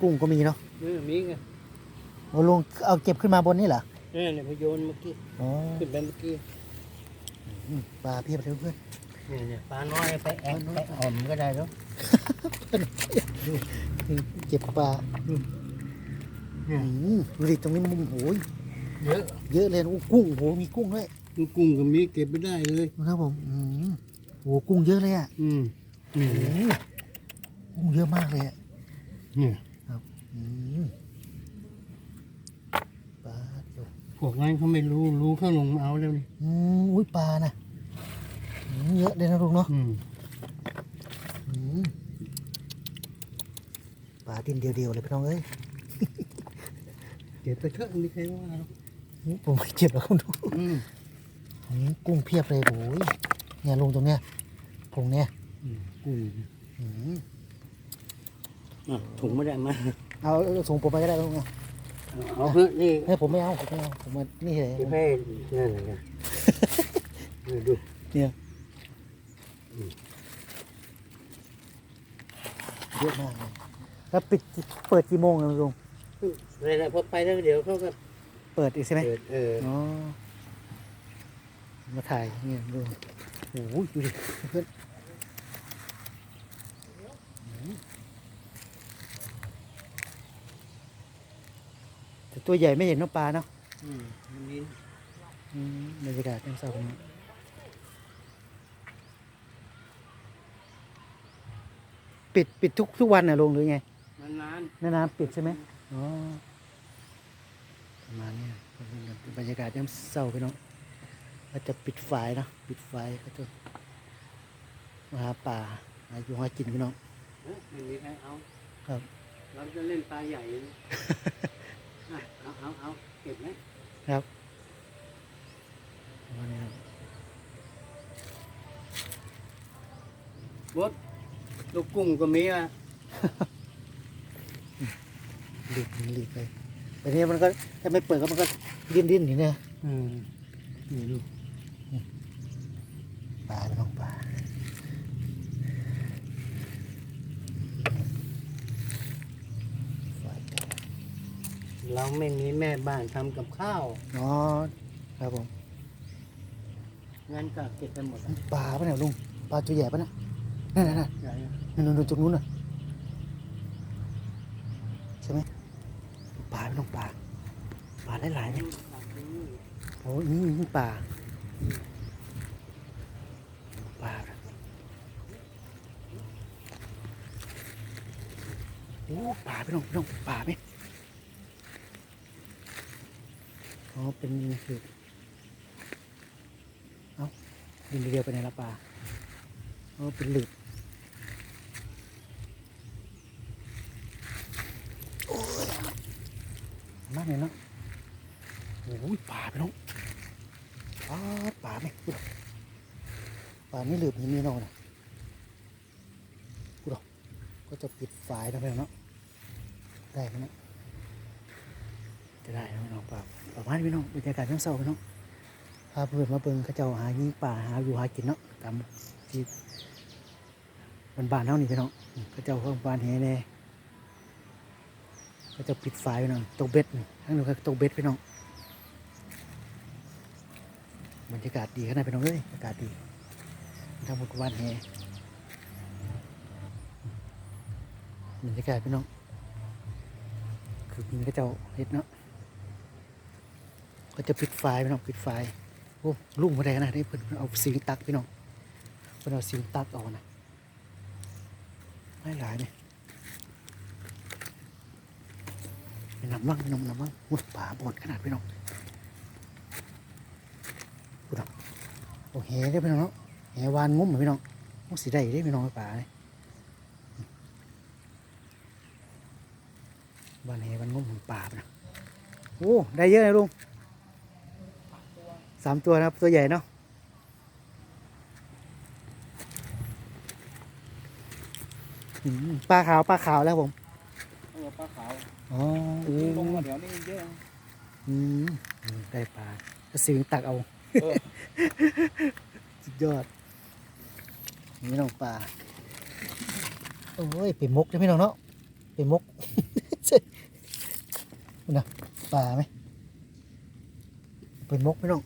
กุ้งก็มีเนาะเออมีไงโอ้ลุงเอาเก็บขึ้นมาบนนี่เหรอเนี่ยเนี่ยพอโยนเมื่อกี้อ๋อขึ้นไปเมื่อกี้อืมปลาเพียบเลยเพื่อนเนี่ยเนี่ยปลาน้อยไปแองไปอ่อมก็ได้แล้วเก็บปลาเนี่ยอืมดูดิตรงนี้มันโอ้ยเยอะเยอะเลยนะโอ้กุ้งโอ้โหมีกุ้งด้วยลูกกุ้งก็มีเก็บไม่ได้เลย นะครับผมอืมโอ้กุ้งเยอะเลยอะอืมนี่โอ้กุ้งเยอะมากเลยอะเนี่ยอืม ปลาเดี๋ยวพวกนั้นเขาไม่รู้ รู้เขาลงมาเอาแล้วนี่อืมอุ้ยปลานะอืมเยอะเลยนะลุงเนาะอืมอืมปลาดินเดียวๆเลยพี่น้องเอ้ยเก็บไปเถอะไม่มีใครว่าหรอกอืมผมไม่เจ็บแล้วคุณดูอืมอืมกุ้งเพียบเลยโอ้ยเนี่ยลุงตรงเนี้ยตรงเนี้ยอืมกุ้งอืมอะถุงไม่ได้มา เอาเอาส่งผมไปก็ได้ลุงเอาเอาเพื่อะนี่เฮ้ยผมไม่เอาผมไม่เอาผมมานี่เลยเก็บให้นั่นแหละนะเนี่ยดูเนี่ยเยอะมากเลยแล้วปิดเปิดกี่โมงนะลุงอะไรนะพอไปแล้วเดี๋ยวเขาก็เปิดอีกใช่ไหมเปิดเอออ๋อมาถ่ายเนี่ยดูโอ้โหดูดิเพื่อนแต่ตัวใหญ่ไม่เห็นน้องปลาเนาะอืมอันนี้อืมบรรยากาศน้ำเศร้าตรงนี้ปิดปิดทุกทุกวันนะลงหรือไงนานนานๆปิดใช่ไหมอ๋อประมาณนี้บรรยากาศน้ำเศร้าไปน้องก็จะปิดไฟเนาะปิดไฟก็จะมาหาป่าหาอยู่หากินพี่น้องๆเอ้ยไม่มีใครเอาครับ เราจะเล่นปลาใหญ่นะอะ เอาเอาเอาเก็บไหมครับประมาณนี้ครับบดลูกกุ้งก็มีอะหลีกหลีกไปแต่นี้มันก็ถ้าไม่เปิดก็มันก็ดิ้นดิ้นอยู่เนี่ยอืมนี่ดู ปลาพี่น้องปลาไฟแตก เรา ไม่มีแม่บ้านทำกับข้าวอ๋อครับผมงั้นก็เก็บไปหมดอะปลาปะเนี่ยลุงปลาตัวใหญ่ปะเนี่ยนั่นนั่นนั่นใหญ่อะนั่นนู่นตรงนู้นน่ะใช่ไหมปลาไม่ต้องปลาปลาหลายๆเนี่ยโอ้ยนี่นี่ปลาปลาโอ้ปลาไม่ต้องไม่ต้องปลาไหม อ๋อ เป็นคือเอ้าดินเดียวไปไหนละปลาอ๋อ เป็นหลืบมากเลยเนาะโอ้ยป่าไปน้องป่าป่าไหมพูดอกป่าไม่หลืบนี่มีนอนนะพูดดอกก็จะปิดฝายนะพี่องเนาะได้ไหมเนาะ จะได้นะพี่น้องป่าป่าบ้านพี่น้องบรรยากาศทั้งเศร้าพี่น้องพาเพื่อนมาเบิ่งเขาเจ้าหายิงป่าหาอยู่หากินเนาะตามที่บ้านเท่านี้พี่น้องเขาเจ้าเข้าบ้านแห่แน่ก็จะปิดไฟไปหน่อยตกเบ็ดนี่ทั้งหนู้นก็ตกเบ็ดไปน้องบรรยากาศดีขนาดไปน้องเลยอากาศดีทำบุญวันแห่บรรยากาศพี่น้องคือมีก็เจ้าเฮ็ดเนาะ ก็จะปิดไฟไปน้องปิดไฟโอ้ลุงมาได้ขนาดนี้เพิ่นเอาสิงตักพี่น้องเพิ่นเอาสิงตักเอานะหลายๆเนี่ยเป็นน้ำว่างน้ำน้ำว่างมุดป่าบดขนาดพี่น้องพูดเอาโอ้แหได้พี่น้องเนาะแหวานงุ้มเหมือนพี่น้องมุสีได้ได้พี่น้องในป่าเลยวานแหวานงุ้มเหมือนป่าไปนะโอ้ได้เยอะเลยลุง สามตัวนะครับ ตัวใหญ่เนาะอืมปลาขาวปลาขาวแล้วผมเออปลาขาวอ๋อโอ้ลงมาเดี๋ยวนี้เยอะอืมอืมได้ปลาก็สิงตักเอาเออสุดยอด นี่น้องปลาโอ้ยไปมกใช่ไหมน้องเนาะไปมกนะปลาไหมเป็นมกพี่น้อง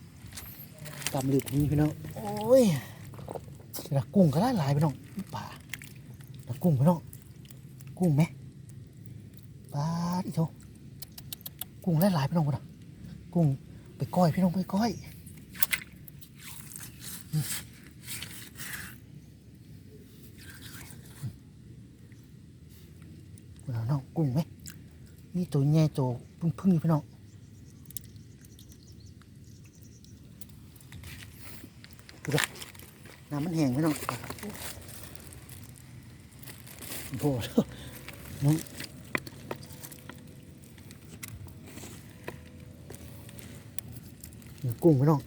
ตำหลืบนี่พี่น้องโอ้ยเดี๋ยวกุ้งก็ได้หลายพี่น้องปลาเดี๋ยวกุ้งพี่น้องกุ้งไหมปลาดิโถกุ้งหลายๆพี่น้องคนละกุ้งไปก้อยพี่น้องไปก้อยพี่น้องกุ้งไหมมีตัวใหญ่ตัวพึ่งๆพี่น้อง น้ำมันแห้งพี่น้องโอ้โหน้องกุ้งพี่น้อง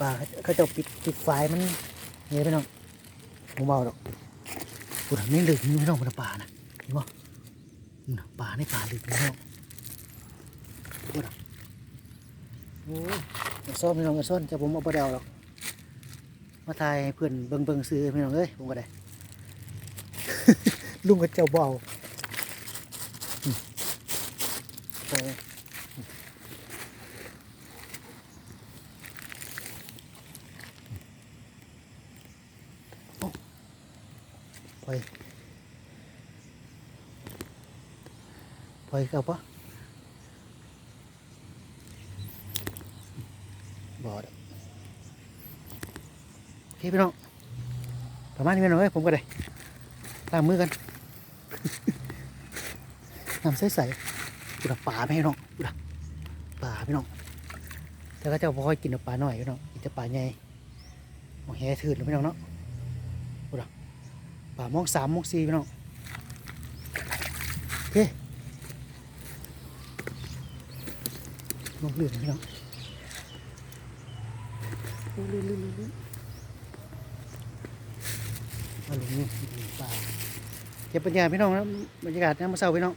ปลาเขาจะปิดปิดไฟมันเงี้ยพี่น้องผมเบาดอกกูทำนี่ลึกนี่พี่น้องมันปลานะเห็นป่ะปลาในป่าลึกพี่น้องกูทำ โอ้ยซ่อมพี่น้องอย่าซ่อนจะผมเอาไปเดาหรอกมาถ่ายเพื่อนเบิ่งเบิ่งซื้อพี่น้องเอ้ยผมก็ได้ ลุงกับเจ้าเบาไปไปไปกับปะ บอดอกโอเคพี่น้องประมาณนี้พี่น้องเอ้ยผมก็ได้ล้างมือกันน้ำใสๆกุดป่าไหมพี่น้องกุดป่าพี่น้องแต่ก็จะพอค่อยกินแต่ปลาหน่อยพี่น้องกินแต่ปลาใหญ่มองแห่ถืดเลยพี่น้องเนาะกุดป่ามองสามมองสี่พี่น้องโอเคลงเรือพี่น้อง ลื่นลื่นลื่นลื่นมาลงนี่ป่าเก็บบรรยาพี่น้องนะบรรยากาศน้ำมะเศร้าพี่น้อง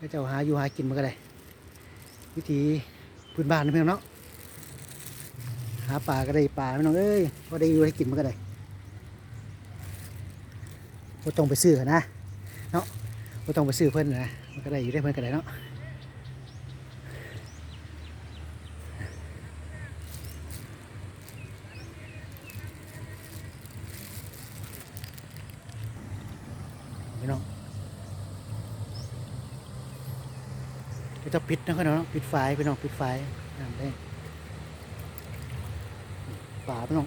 ก็จะหาอยู่หากินมาก็ได้ วิธีพื้นบ้านนะพี่น้องเนาะหาป่าก็ได้ป่าพี่น้องเอ้ยก็ได้อยู่ให้กินมาก็ได้ก็ต้องไปซื้อนะเนาะก็ต้องไปซื้อเพิ่อนนะมันก็ได้อยู่ได้เพิ่อนก็ได้เนาะ พี่น้องก็ จะปิดนะพี่น้องปิดไฟพี่น้องปิดไฟนั่นเองฝาพี่น้อง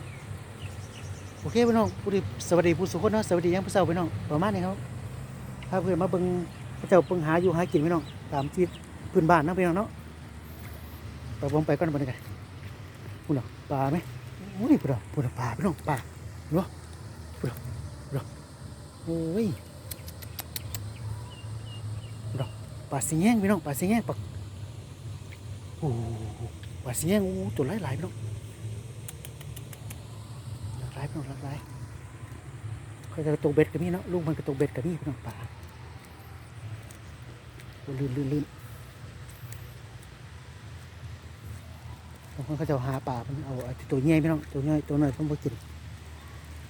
โอเคพี่น้องผู้ที่สวัสดีผู้สุขคนเนาะสวัสดียังผู้เฒ่าพี่น้องประมาณนี้ครับถ้าเพื่อนมาเบิ่งเจ้าเบิ่งหาอยู่หากินพี่น้องตามที่พื้นบ้านนะพี่น้องเนาะไปผมไปก่อนบัดนี้กันพูดเนาะปลาไหมโอ้ยพูดเนาะพูดเนาะปลาพี่น้องปลาเนาะพูดเนาะพูดเนาะโอ้ย ปลาสิงแยงพี่น้องปลาสิงแยงปลาโอ้โหปลาสิงแยงโอ้โหตัวหลายหลายๆพี่น้องหลากหลายพี่น้องหลากหลายเคยกระตกเบ็ดกับนี่เนาะลูกมันกระตกเบ็ดกับนี่พี่น้องปลาลื่นลื่นลื่นบางคนเขาจะหาปลาเพิ่นเอาตัวใหญ่พี่น้องตัวใหญ่ตัวน้อยเพิ่นบ่กิน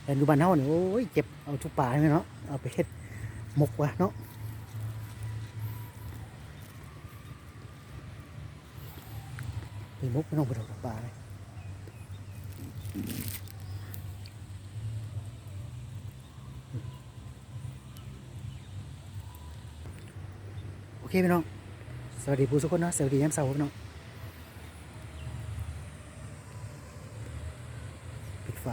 แต่อยู่บ้านเฮาเนี่ยโอ้ยเจ็บเอาทุกปลาให้เนาะเอาไปเฮ็ดหมกวะเนาะ มีมุกไม่ต้องไปดูปลาเลยโอเคพี่น้อง สวัสดีผู้สุกคนนะสวัสดียามเสาร์พี่น้องปิดไฟ